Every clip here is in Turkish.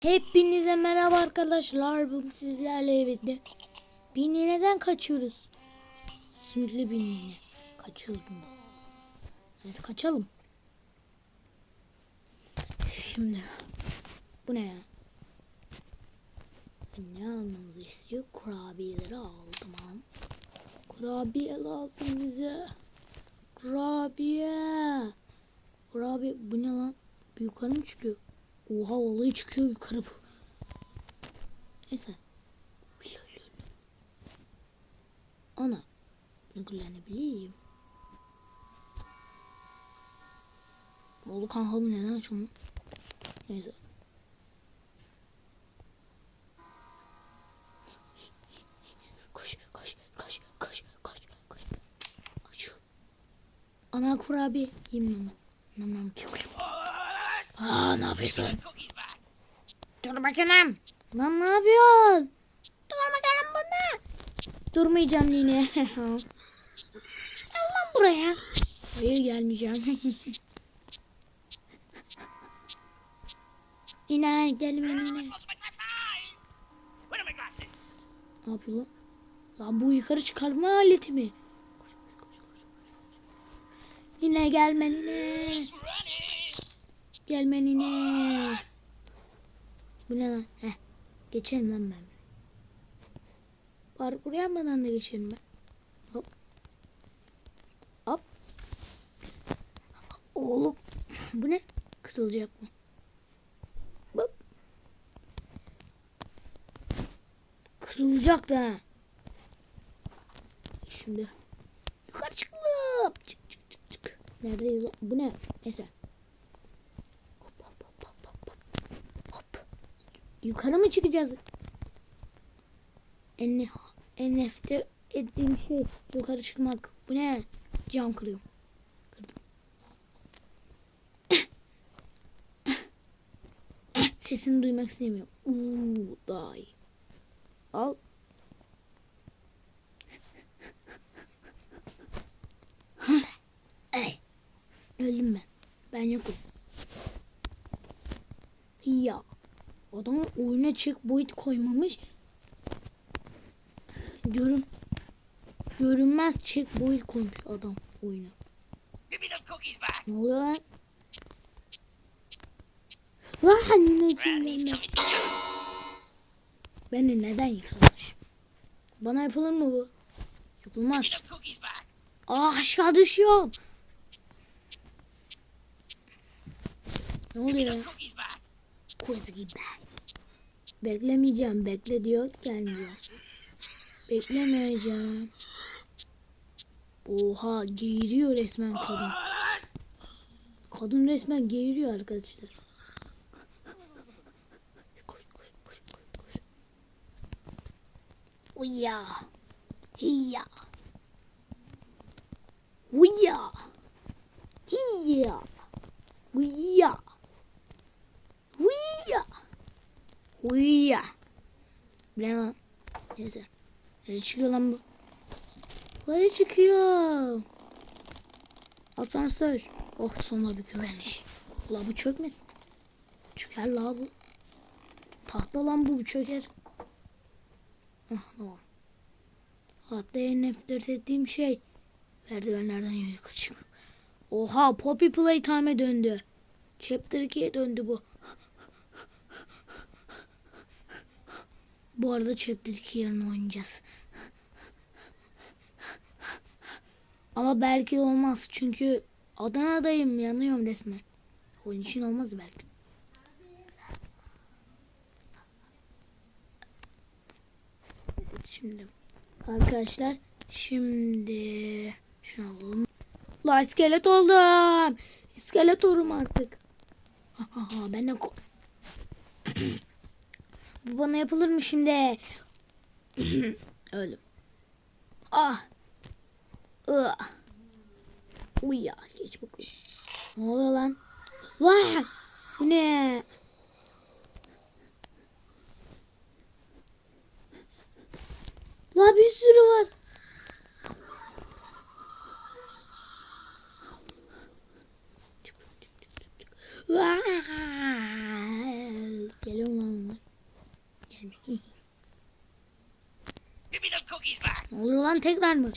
Hepinize merhaba arkadaşlar. Bugün sizlerle birlikte Bini neden kaçıyoruz? Sümüklü Bini Kaçıyoruz bundan. Evet kaçalım. Şimdi bu ne ya? Ne almamızı istiyor? Kurabiyeleri al tamam. Kurabiye lazım bize. Kurabiye. Kurabiye bu ne lan? Bu yukarı mı çıkıyor? Oha vallahi çıkıyor yukarı bu. Neyse. Ana. Bunu kullanabilirim. Oğlu kankalı neden şunu? Neyse. Koş koş koş koş koş koş. Aç. Ana kurabiye onu. Nam nam. Aa ne yapıyorsun? Dur bakalım. Lan ne yapıyorsun? Dur bakalım bunda. Durmayacağım yine. Gel lan buraya. Hayır gelmeyeceğim. Yine gelme yine. Ne yapıyor lan? Lan bu yukarı çıkarma aleti mi? Yine gelme yine. Running! Gelme yine. Bu ne lan? Heh. Geçelim lan ben. Var buraya yapmadan da geçelim ben. Hop. Hop. Oğlum. Bu ne? Kırılacak mı? Hop. Kırılacak da. Şimdi. Yukarı çıkalım. Çık çık çık çık. Neredeyiz? Bu ne? Neyse. Hop hop hop hop hop hop. Hop. Yukarı mı çıkacağız? En, nefret ettiğim şey yukarı çıkmak. Bu ne? Cam kırıyorum. Sesini duymak istemiyorum. Uuu daha iyi. Al. Öldüm ben. Ben yokum. Ya. Adam oyuna checkpoint koymamış. Görün. Görünmez checkpoint koymuş adam oyuna. Ne oluyor lan? Lan ne coming too! Beni neden yıkamış? Bana yapılır mı bu? Yapılmaz. Aa aşağı düşüyorum. Ne oluyor Kurt gibi. Beklemeyeceğim. Bekle diyor gelmiyor. Beklemeyeceğim. Oha geğiriyor resmen kadın. Kadın resmen geğiriyor arkadaşlar. Koş koş koş koş. Uya. Hiya. Uya. Uya. Uya. Ne lan? Neyse. Nereye çıkıyor lan bu? Nereye çıkıyor? Asansör. Oh sonunda bir güvenmiş. La bu çökmesin. Çöker la bu. Tahta lan bu çöker. Ah tamam. Hatta en nefret ettiğim şey merdivenlerden yukarı çıkmak. Oha Poppy Playtime'e döndü. Chapter 2'ye döndü bu. Bu arada 2 yarın oynayacağız. Ama belki olmaz çünkü Adana'dayım yanıyorum resmen. Oyun için olmaz belki. Evet şimdi arkadaşlar şimdi şunu alalım. La iskelet oldum. İskelet olurum artık. Ha, ha, ha, ben de Bu bana yapılır mı şimdi? Öldüm. Ah. Ah. Uy ya geç bakalım. Ne oluyor lan? Bu ne? La bir sürü var. Geliyorum lan ne oluyor lan tekrar mı?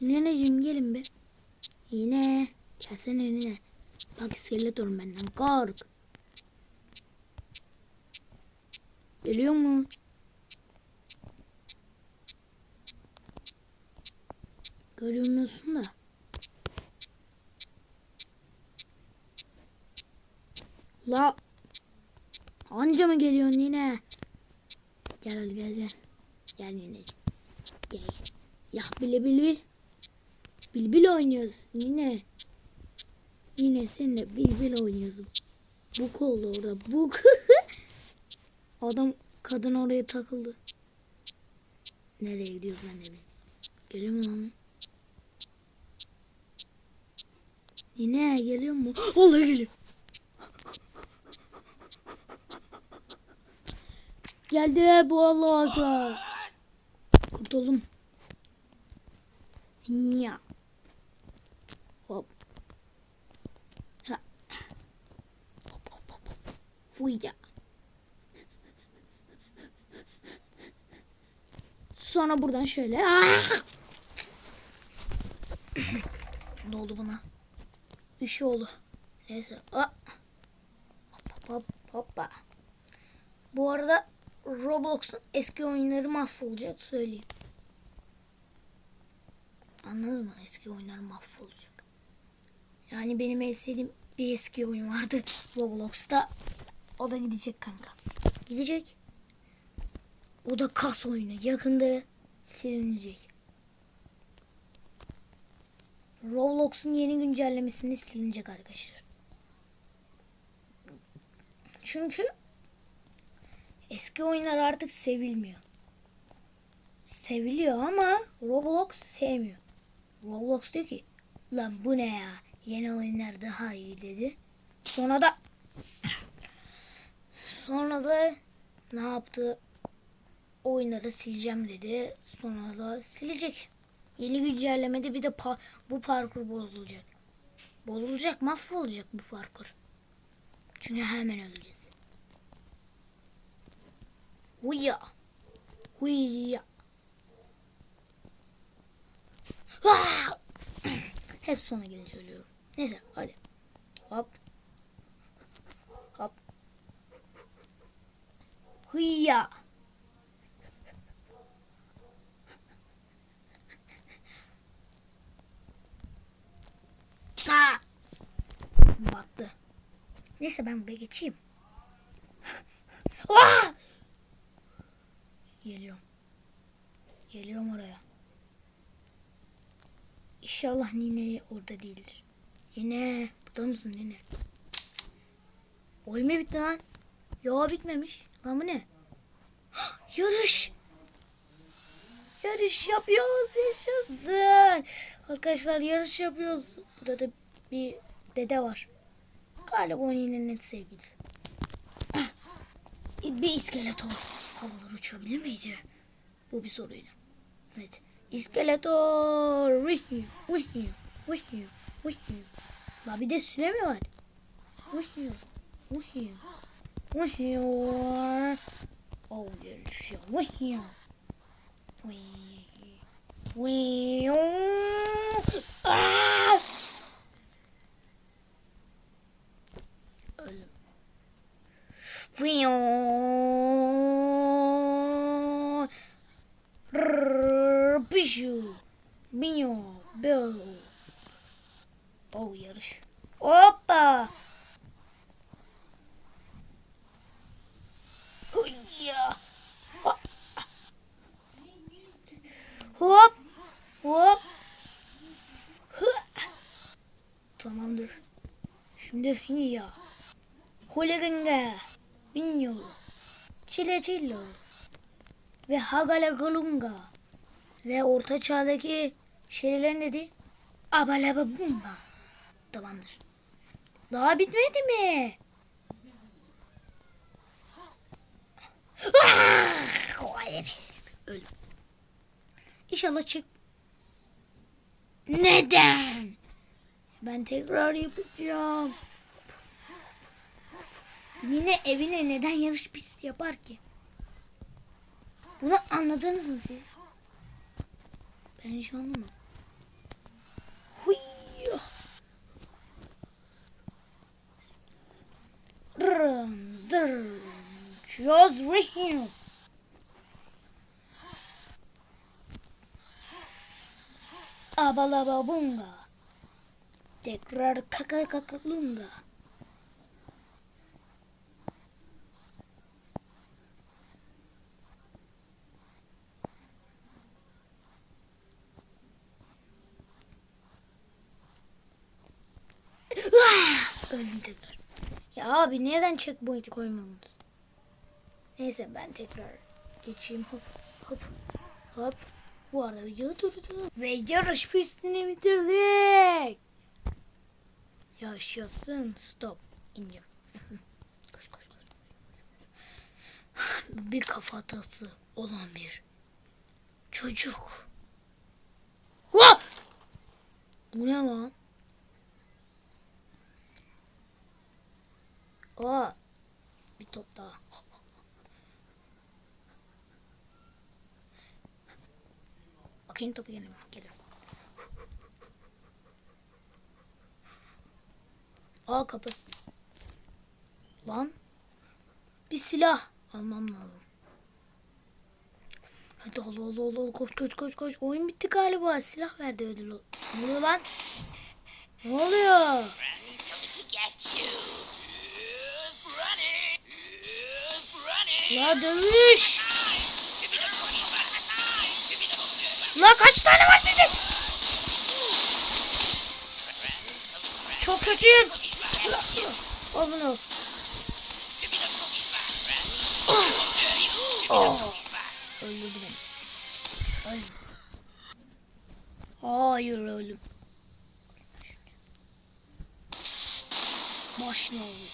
Neneciğim gelin be. Yine. Gelsene nene. Bak iskelet olun benden. Kork. Geliyor mu? Görünmüyorsun da. La Anca mı geliyorsun yine? Gel hadi gel gel. Gel yine. Gel. Ya bile bil bil. Bil bil oynuyoruz yine. Yine seninle bil bil oynuyoruz. Buk oldu orada buk. Adam kadın oraya takıldı. Nereye gidiyoruz ben de bilmiyorum. Geliyor mu lan? Yine geliyor mu? Vallahi geliyor. Geldi bu Allah akbar. Kurtuldum. Ya. Hop. Ha. Hop hop hop. Fuyya. Sonra buradan şöyle. Ah! ne oldu buna? Bir şey oldu. Neyse. Ah. Hop hop hop hoppa. Bu arada Roblox'un eski oyunları mahvolacak söyleyeyim. Anladın mı? Eski oyunlar mahvolacak. Yani benim en sevdiğim bir eski oyun vardı Roblox'ta. O da gidecek kanka. Gidecek. O da kas oyunu. Yakında silinecek. Roblox'un yeni güncellemesinde silinecek arkadaşlar. Çünkü eski oyunlar artık sevilmiyor. Seviliyor ama Roblox sevmiyor. Roblox diyor ki lan bu ne ya yeni oyunlar daha iyi dedi. Sonra da sonra da ne yaptı? Oyunları sileceğim dedi. Sonra da silecek. Yeni güncellemede bir de pa- bu parkur bozulacak. Bozulacak, mahvolacak bu parkur. Çünkü hemen öleceğiz. Huya. Huya. Ah! Hep sona gelince ölüyorum. Neyse hadi. Hop. Hop. Hıya. Ha. Battı. Neyse ben buraya geçeyim. Ah! Geliyorum. Geliyorum oraya. İnşallah Nine orada değildir. Yine burada mısın Nine? Oyun mu bitti lan? Yo bitmemiş. Lan bu ne? Yarış. Yarış yapıyoruz. Yaşasın. Arkadaşlar yarış yapıyoruz. Burada da bir dede var. Galiba o Nine'nin sevgilisi. Ah, Bir iskeletor. Havalar uçabilir miydi? Bu bir soruydu. Evet. İskeletor. Wihi, wihi, wihi, wihi. La bir de süre mi var? Wihi, wihi, wihi. Oh yarış ya. Wihi. Wihi. Wihi. Ah! Öldüm. Wihi. Rrrr, Bişu. Binyo. Bo. Oh yarış. Hoppa. Hıyya. Hop. Hop. Hop. Hı. Tamamdır. Şimdi hıyya. Huliginga. Binyo. Çile çillo ve Hagalagalunga ve orta çağdaki şeylerin dedi Abalaba Bumba. Tamamdır. Daha bitmedi mi? Ah! Öldüm. İnşallah çık. Neden? Ben tekrar yapacağım. Yine evine neden yarış pisti yapar ki? Bunu anladınız mı siz? Ben hiç anlamam. Huy. Rın, dırın. Just rihim. Abalababunga. Tekrar kaka kakalunga. Ah! Öldüm tekrar. Ya abi neden checkpoint'i koymamız? Neyse ben tekrar geçeyim. Hop hop hop. Bu arada videoyu durdurdum. Ve yarış pistini bitirdik. Yaşasın. Stop. İneceğim. koş koş koş. Bir kafa hatası olan bir çocuk. Vah! Bu ne lan? Aa, bir top daha. Bakayım topu geliyor? Geliyor. Aa kapı. Lan. Bir silah almam lazım. Hadi ol ol ol ol koş koş koş koş. Oyun bitti galiba. Silah verdi ödül. Ne oluyor lan? Ne oluyor? La dövüş. La kaç tane var sizin? Çok kötüyüm. Al bunu. Oh. Öldürdüm. Hayır. Hayır oğlum. Başla oğlum.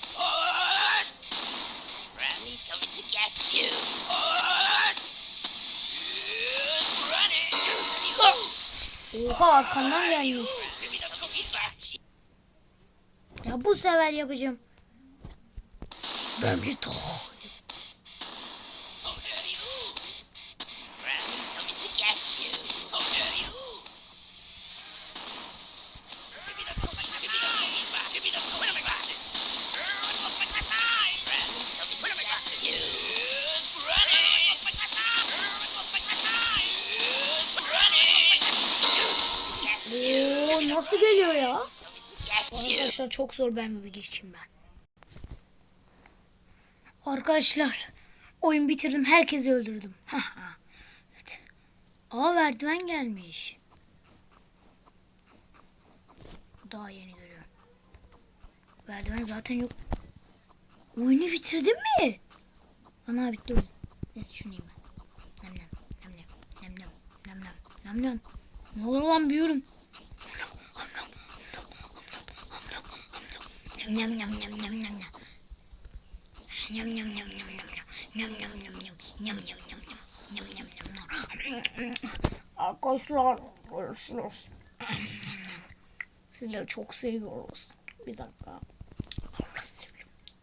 Granny's coming to get you. Oha arkandan gelmiş. Ya bu sefer yapacağım. Ben bir daha. Arkadaşlar çok zor ben bir geçeyim ben. Arkadaşlar oyun bitirdim herkesi öldürdüm. evet. Aa merdiven gelmiş. Daha yeni görüyorum. Merdiven zaten yok. Oyunu bitirdin mi? Ana bitti oyun. Neyse şunu yiyeyim ben. Nem nem nem nem nem nem nem nem nem. Ne olur lan büyüyorum. Nyam nyam nyam nyam nyam nyam. Nyam nyam nyam nyam nyam nyam. Nyam nyam nyam nyam. Nyam nyam nyam nyam. Nyam nyam. Arkadaşlar görüşürüz. Sizleri çok seviyoruz. Bir dakika.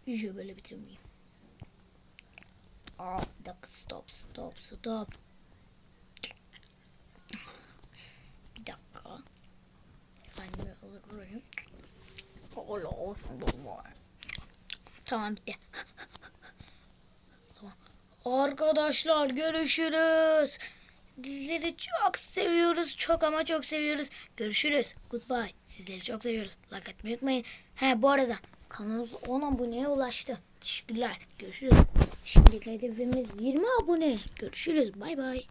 İyice böyle bitirmeyeyim. Aa, bir dakika stop stop stop. Bir dakika. Annemi alırım. Öyle olsun baba. Tamam bitti. tamam. Arkadaşlar görüşürüz. Sizleri çok seviyoruz. Çok ama çok seviyoruz. Görüşürüz. Goodbye. Sizleri çok seviyoruz. Like atmayı unutmayın. He bu arada kanalımız 10 aboneye ulaştı. Teşekkürler. Görüşürüz. Şimdiki hedefimiz 20 abone. Görüşürüz. Bay bay.